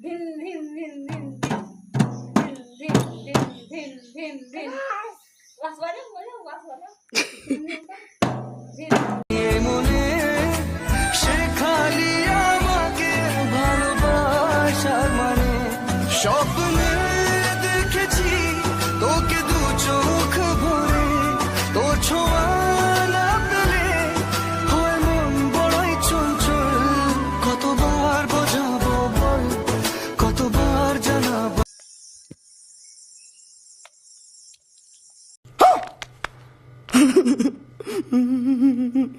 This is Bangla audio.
ধিন ধিন ধিন ধিন ধিন ধিন ধিন ধিন ধিন মনে শেখালি আমাকে ভালোবাসার মানে স্বপ্নে うん。